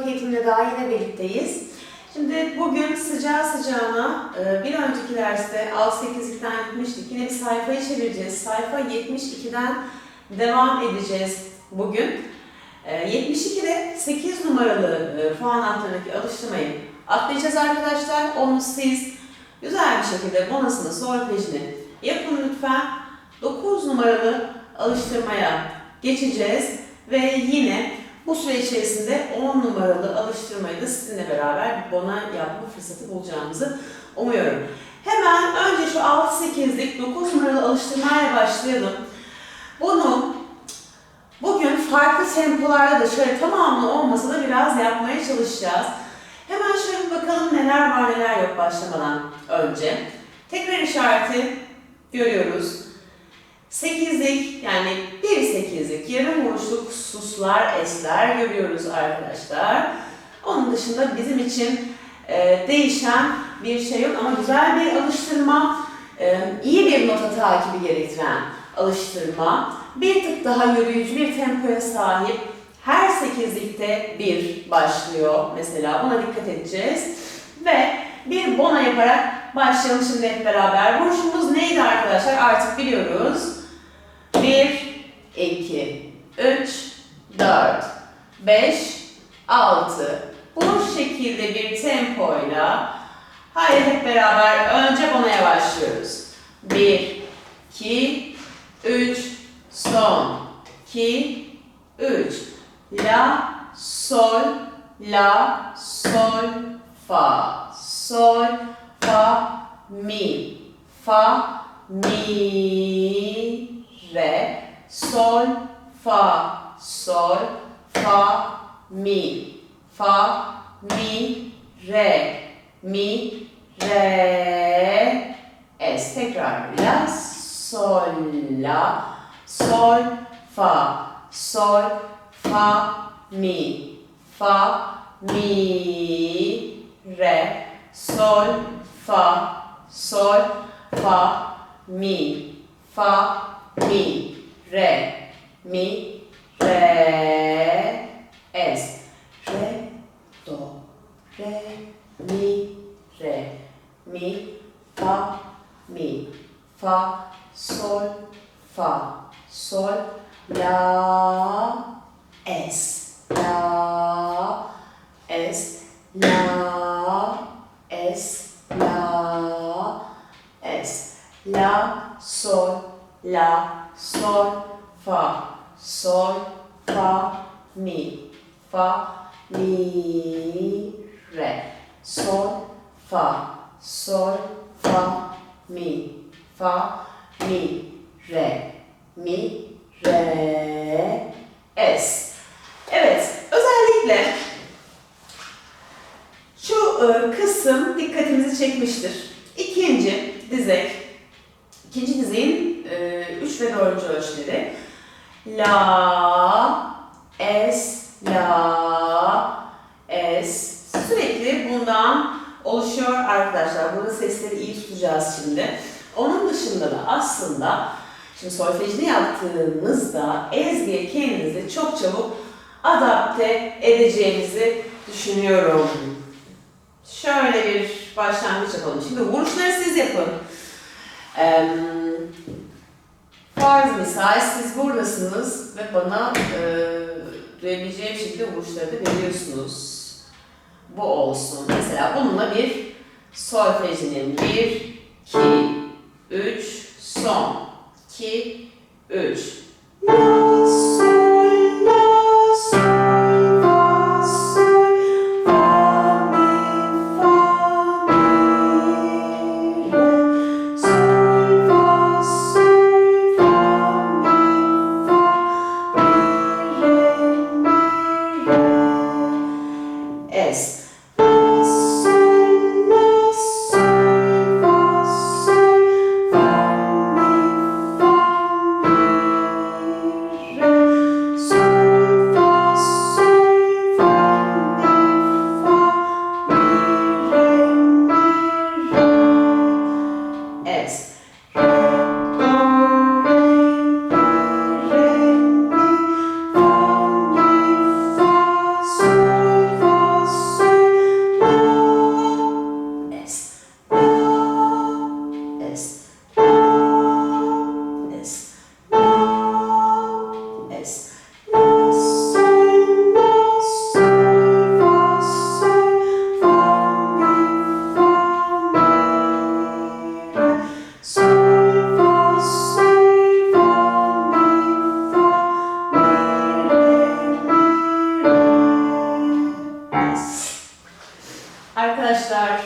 Kulak eğitiminde daha yine birlikteyiz. Şimdi bugün sıcağı sıcağına e, bir önceki derste 6-8'likten gitmiştik. Yine bir sayfayı çevireceğiz. Sayfa 72'den devam edeceğiz bugün. E, 72'de 8 numaralı e, puan hatlarındaki alıştırmayı atlayacağız arkadaşlar. Onu siz güzel bir şekilde bonusunu, solfejini yapın lütfen. 9 numaralı alıştırmaya geçeceğiz ve yine bu süre içerisinde 10 numaralı alıştırmayı da sizinle beraber bona yapma fırsatı bulacağımızı umuyorum. Hemen önce şu 6-8'lik 9 numaralı alıştırmayla başlayalım. Bunu bugün farklı tempolarda da şöyle tamamlı olmasa da biraz yapmaya çalışacağız. Hemen şöyle bakalım neler var neler yok başlamadan önce. Tekrar işareti görüyoruz. Sekizlik yani bir sekizlik yarım vuruşluk suslar, esler görüyoruz arkadaşlar. Onun dışında bizim için e, değişen bir şey yok ama güzel bir alıştırma, e, iyi bir nota takibi gerektiren alıştırma. Bir tık daha yürüyücü bir tempoya sahip. Her sekizlikte bir başlıyor mesela buna dikkat edeceğiz. Ve bir bona yaparak başlayalım şimdi hep beraber. Vuruşumuz neydi arkadaşlar artık biliyoruz. 1, 2, 3, 4, 5, 6. Bu şekilde bir tempoyla haydi hep beraber önce bonaya başlıyoruz. 1, 2, 3, son, 2, 3. La, sol, la, sol, fa, sol, fa, mi, fa, mi, re, sol, fa, sol, fa, mi, fa, mi, re, mi, re, es. Tekrar la, sol, la, sol, fa, sol, fa, mi, fa, mi, re, sol, fa, sol, fa, mi, fa, mi, re, mi, re, es. Re, do, re, mi, re, mi, fa, mi, fa, sol, fa, sol, la, es. La, es, la, es, la, es. La, sol, la, sol, fa, sol, fa, mi, fa, mi, re, sol, fa, sol, fa, mi, fa, mi, re, mi, re, es. Evet, özellikle şu e, kısım dikkatimizi çekmiştir. İkinci dizek, ikinci dizeğin e, üç ve dördüncü ölçüleri. La, es, la, es. Sürekli bundan oluşuyor arkadaşlar. Burada sesleri iyi tutacağız şimdi. Onun dışında da aslında şimdi solfejini yaptığımızda ezgiye kendinizi çok çabuk adapte edeceğinizi düşünüyorum. Şöyle bir başlangıç yapalım. Şimdi vuruşları siz yapın. Ee, farz misal siz buradasınız ve bana e, duyabileceğim şekilde vuruşları da veriyorsunuz. Bu olsun. Mesela bununla bir solfejinin 1, 2, 3, son. 2, 3. Arkadaşlar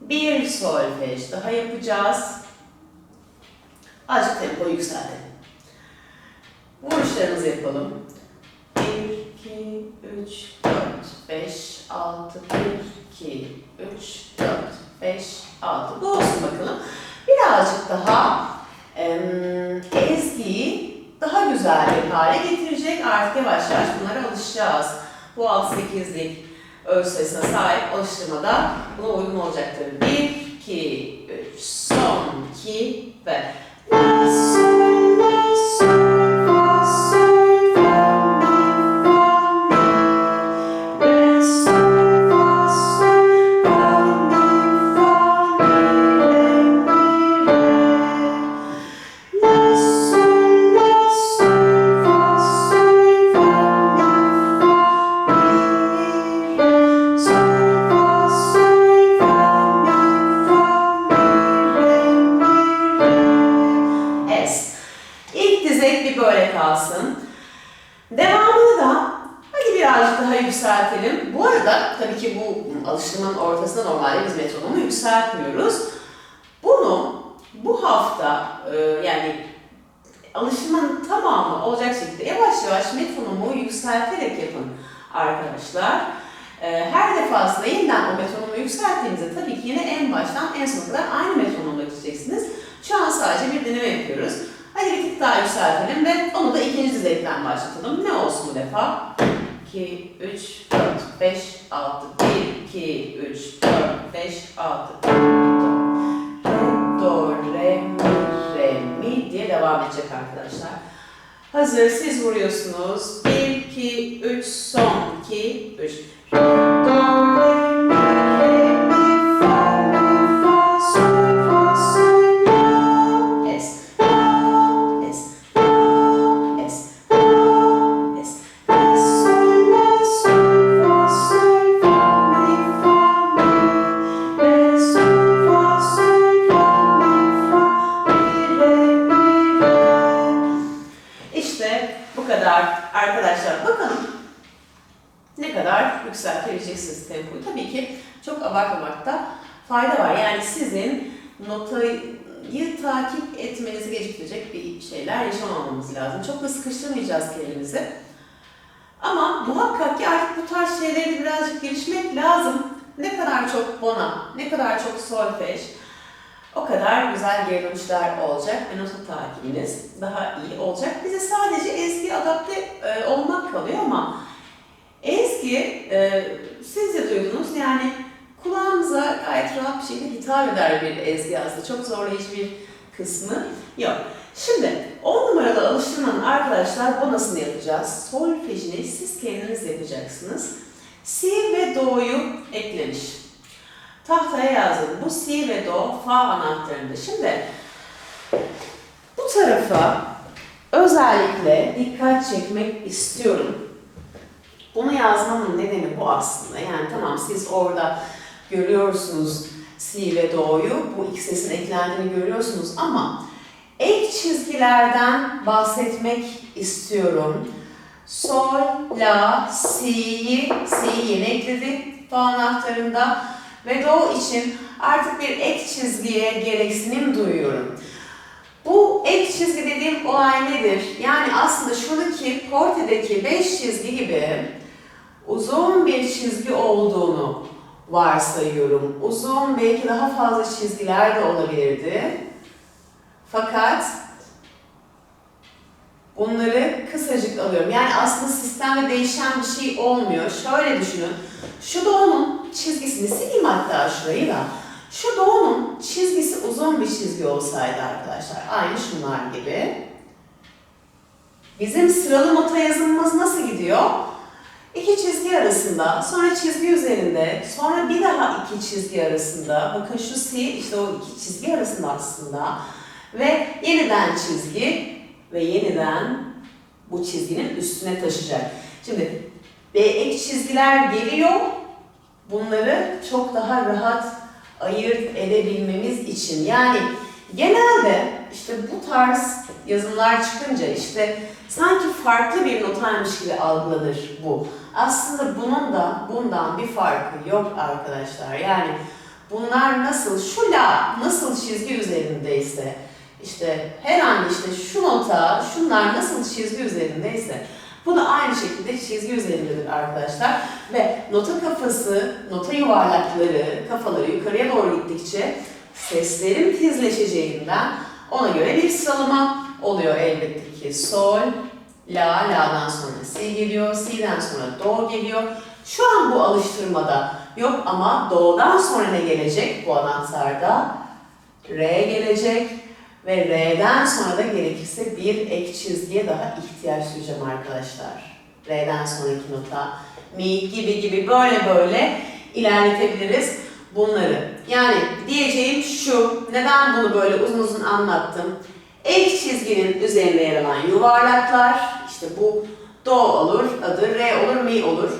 bir solfej daha yapacağız. Azıcık tempo yükseltelim. Vuruşlarımızı yapalım. 1, 2, 3, 4, 5, 6, 1, 2, 3, 4, 5, 6. Bu olsun bakalım. Birazcık daha em, ezgiyi daha güzel bir hale getirecek. Artık yavaş yavaş bunlara alışacağız. Bu 6-8'lik öz sayısına sahip alıştırmada buna uygun olacaktır. 1, 2, 3, son, 2 ve sol, daha yükseltelim. Bu arada tabii ki bu alıştırmanın ortasında normalde biz metronomu yükseltmiyoruz. Bunu bu hafta e, yani alıştırmanın tamamı olacak şekilde yavaş yavaş metronomu yükselterek yapın arkadaşlar. E, Her defasında yeniden o metronomu yükselttiğinizde tabii ki yine en baştan en sona kadar aynı metronomla gideceksiniz. Şu an sadece bir deneme yapıyoruz. Hadi bir tık daha yükseltelim ve onu da ikinci dizekten başlatalım. Ne olsun bu defa? 2, 3, 4, 5, 6, 1, 2, 3, 4, 5, 6, Re, do, re, mi, re, mi diye devam edecek arkadaşlar. Hazır, siz vuruyorsunuz. 1, 2, 3, son, 2, 3. Re, do, re, sizin notayı takip etmenizi geciktirecek bir şeyler yaşamamamız lazım. Çok da sıkıştırmayacağız kendimizi. Ama muhakkak ki artık bu tarz şeyleri de birazcık gelişmek lazım. Ne kadar çok bona, ne kadar çok solfej, o kadar güzel geri dönüşler olacak ve nota takibiniz daha iyi olacak. Bize sadece ezgi adapte e, olmak kalıyor ama ezgi e, siz de duydunuz yani şekilde hitap eder bir ezgi aslında. Çok zorlayıcı bir kısmı yok. Şimdi 10 numaralı alıştırmanın arkadaşlar bonasını yapacağız. Solfejini siz kendiniz yapacaksınız. Si ve do'yu eklemiş. Tahtaya yazdım. Bu si ve do fa anahtarında. Şimdi bu tarafa özellikle dikkat çekmek istiyorum. Bunu yazmamın nedeni bu aslında. Yani tamam siz orada görüyorsunuz si ve do'yu, bu iki sesin eklendiğini görüyorsunuz ama ek çizgilerden bahsetmek istiyorum. Sol, la, si'yi, si'yi yeni ekledik fa anahtarında ve do için artık bir ek çizgiye gereksinim duyuyorum. Bu ek çizgi dediğim olay nedir? Yani aslında şuradaki portedeki 5 çizgi gibi uzun bir çizgi olduğunu varsayıyorum. Uzun belki daha fazla çizgiler de olabilirdi. Fakat bunları kısacık alıyorum. Yani aslında sistemde değişen bir şey olmuyor. Şöyle düşünün. Şu doğunun çizgisini sileyim hatta şurayı da. Şu doğunun çizgisi uzun bir çizgi olsaydı arkadaşlar. Aynı şunlar gibi. Bizim sıralı nota yazımımız nasıl gidiyor? İki çizgi arasında, sonra çizgi üzerinde, sonra bir daha iki çizgi arasında. Bakın şu si işte o iki çizgi arasında aslında. Ve yeniden çizgi ve yeniden bu çizginin üstüne taşıyacak. Şimdi ve ek çizgiler geliyor. Bunları çok daha rahat ayırt edebilmemiz için. Yani genelde işte bu tarz yazımlar çıkınca işte sanki farklı bir notaymış gibi algılanır bu. Aslında bunun da bundan bir farkı yok arkadaşlar. Yani bunlar nasıl, şu la nasıl çizgi üzerindeyse işte her an işte şu nota, şunlar nasıl çizgi üzerindeyse bu da aynı şekilde çizgi üzerindedir arkadaşlar. Ve nota kafası, nota yuvarlakları, kafaları yukarıya doğru gittikçe seslerin tizleşeceğinden ona göre bir sıralama oluyor elbette ki. Sol, La, La'dan sonra Si geliyor, Si'den sonra Do geliyor. Şu an bu alıştırmada yok ama Do'dan sonra ne gelecek bu anahtarda? Re gelecek ve R'den sonra da gerekirse bir ek çizgiye daha ihtiyaç duyacağım arkadaşlar. R'den sonraki nota, Mi gibi gibi böyle böyle ilerletebiliriz bunları. Yani diyeceğim şu, neden bunu böyle uzun uzun anlattım? Ek çizginin üzerinde yer alan yuvarlaklar, işte bu Do olur, adı Re olur, Mi olur.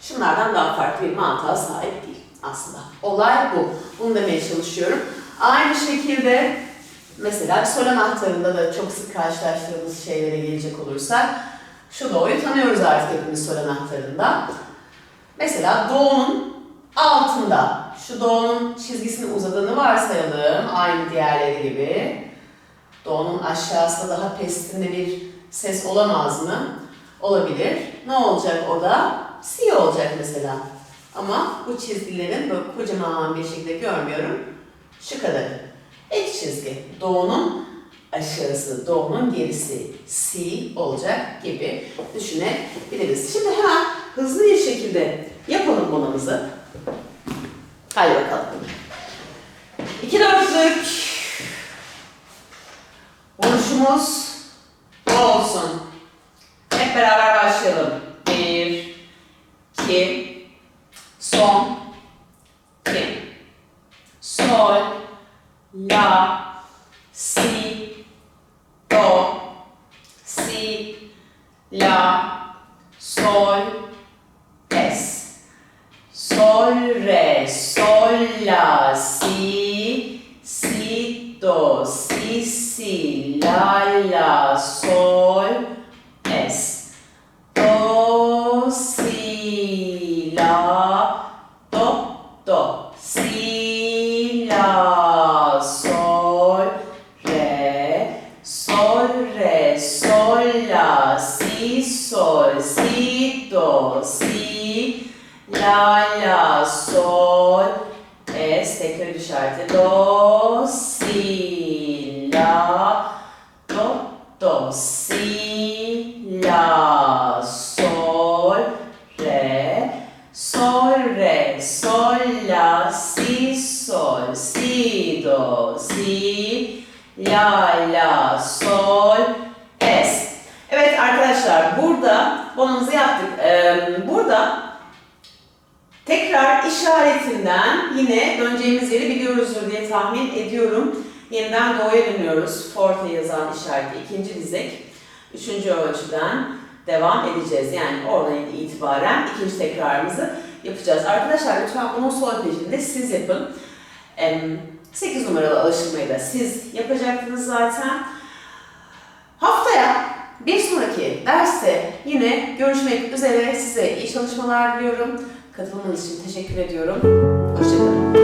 Şunlardan daha farklı bir mantığa sahip değil aslında. Olay bu. Bunu demeye çalışıyorum. Aynı şekilde mesela sol anahtarında da çok sık karşılaştığımız şeylere gelecek olursak şu Do'yu tanıyoruz artık hepimiz sol anahtarında. Mesela Do'nun altında şu Do'nun çizgisini uzadığını varsayalım aynı diğerleri gibi. Do'nun aşağısında daha pestinde bir ses olamaz mı? Olabilir. Ne olacak o da? Si olacak mesela. Ama bu çizgilerin böyle kocaman bir şekilde görmüyorum. Şu kadarı. Ek çizgi. Do'nun aşağısı, Do'nun gerisi Si olacak gibi düşünebiliriz. Şimdi hemen hızlı bir şekilde yapalım bunumuzu. Haydi bakalım. İki dörtlük vuruşumuz bu olsun. Hep beraber başlayalım. Bir, iki, son, iki, sol, la, si, do, si, la, la, la, sol, es, tekrar işareti, do, si, la, do, do, si, la, sol, re, sol, re, sol, la, si, sol, si, do, si, la, la, sol, es. Evet arkadaşlar burada bonumuzu yaptık. Ee, burada tekrar işaretinden yine döneceğimiz yeri biliyoruzdur diye tahmin ediyorum. Yeniden do'ya dönüyoruz. Forte yazan işareti ikinci dizek. Üçüncü ölçüden devam edeceğiz. Yani oradan itibaren ikinci tekrarımızı yapacağız. Arkadaşlar lütfen bunun solfejini siz yapın. 8 numaralı alıştırmayı da siz yapacaktınız zaten. Haftaya bir sonraki derste yine görüşmek üzere. Size iyi çalışmalar diliyorum. Katılmanız için teşekkür ediyorum. Hoşçakalın.